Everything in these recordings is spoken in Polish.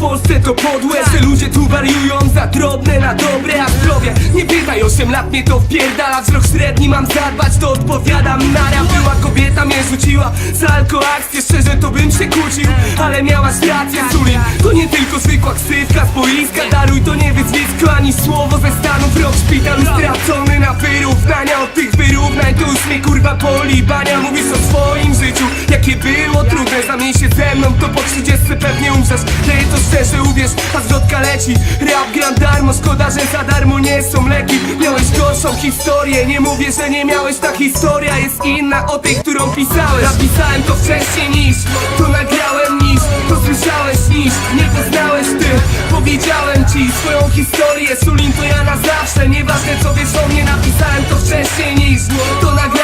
Polsce to podłe Że ludzie tu wariują za drobne na dobre A zdrowie. Nie pytaj, 8 lat mnie to wpierdala. Wzrok średni mam zadbać, to odpowiadam. Na rap Była kobieta, mnie rzuciła za alkoakcję. Szczerze to bym się kłócił, ale miałaś rację Sulin, to nie tylko zwykła ksywka z boiska. Daruj to nie wyzwisko, słowo ze Stanów Rok szpitalu stracony na wyrównania. Od tych wyrównań to już mnie kurwa boli Bania mówisz o swoim życiu, jakie było trudne. Zamień się ze mną, to po 30 pewnie umrzesz. Leję to szczerze, uwierz, a zwrotka leci. Rap gram darmo, szkoda, że za darmo nie są leki. Miałeś gorszą historię, nie mówię, że nie miałeś Ta historia jest inna. Od tej, którą pisałeś Napisałem to wcześniej Swoją historię Sulin to ja na zawsze. Nieważne co wiesz o mnie Napisałem to wcześniej niż To nagrałem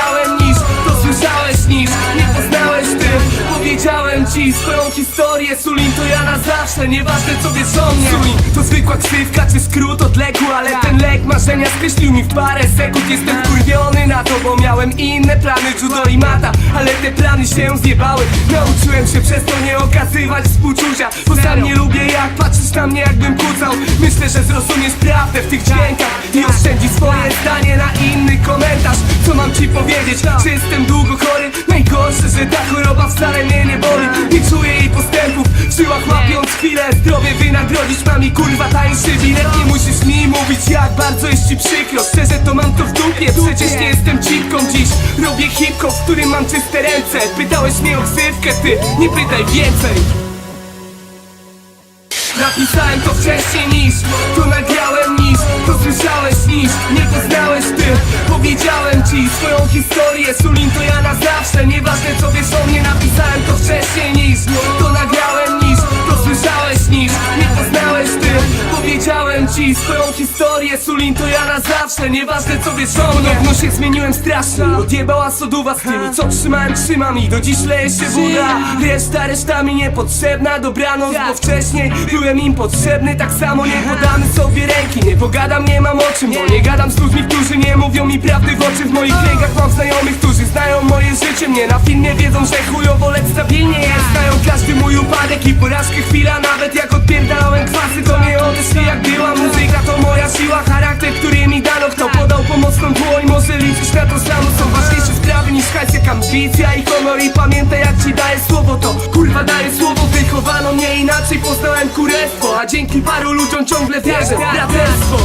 historię Sulin to ja na zawsze Nieważne co wiesz o mnie. Sulin to zwykła ksywka czy skrót odległy Ale ten lek marzenia skreślił mi w parę sekund. Jestem wkurwiony na to, bo miałem inne plany Judo i mata, ale te plany się zjebały. Nauczyłem się przez to nie okazywać współczucia Bo sam nie lubię jak patrzysz na mnie jakbym kucał. Myślę, że zrozumiesz prawdę w tych dźwiękach I oszczędzisz swoje zdanie na inny komentarz. Co ci powiedzieć, że jestem długo chory. Najgorsze, że ta choroba wcale mnie nie boli. Nie czuję jej postępów, w żyłach łapiąc chwilę Zdrowie wynagrodzić mam i kurwa tańszy bilet. Nie musisz mi mówić jak bardzo jest ci przykro. Szczerze to mam to w dupie, przecież nie jestem cipką dziś. Robię hip-hop, w którym mam czyste ręce. Pytałeś mnie o ksywkę, ty nie pytaj więcej. Napisałem to wcześniej niż To nagrałem To słyszałeś niż Nie poznałeś ty. Powiedziałem ci swoją historię Sulin to ja na zawsze. Nieważne co wiesz o mnie Napisałem to wcześniej niż To historię Sulin to ja na zawsze. Nieważne co wiesz o mnie. Podobno się zmieniłem strasznie. Odjebała soduwa z tymi. Co trzymałem Trzymam i do dziś leje się woda Reszta reszta mi niepotrzebna. Dobranoc, bo wcześniej byłem im potrzebny. Tak samo nie podamy sobie ręki. Nie pogadam, nie mam o czym Bo nie. gadam z ludźmi, którzy nie mówią mi prawdy w oczy. W moich kręgach mam znajomych, którzy znają moje życie. Mnie na filmie wiedzą, że chujowo, lecz stabilnie jest. Znają każdy mój upadek i porażkę. Chwila Nawet jak odpierdalałem kwasy, to nie odeszli jak była ambicja i honor I pamiętaj jak ci daję słowo, to kurwa daję słowo Wychowano mnie inaczej, poznałem kurestwo A dzięki paru ludziom ciągle wierzę braterstwo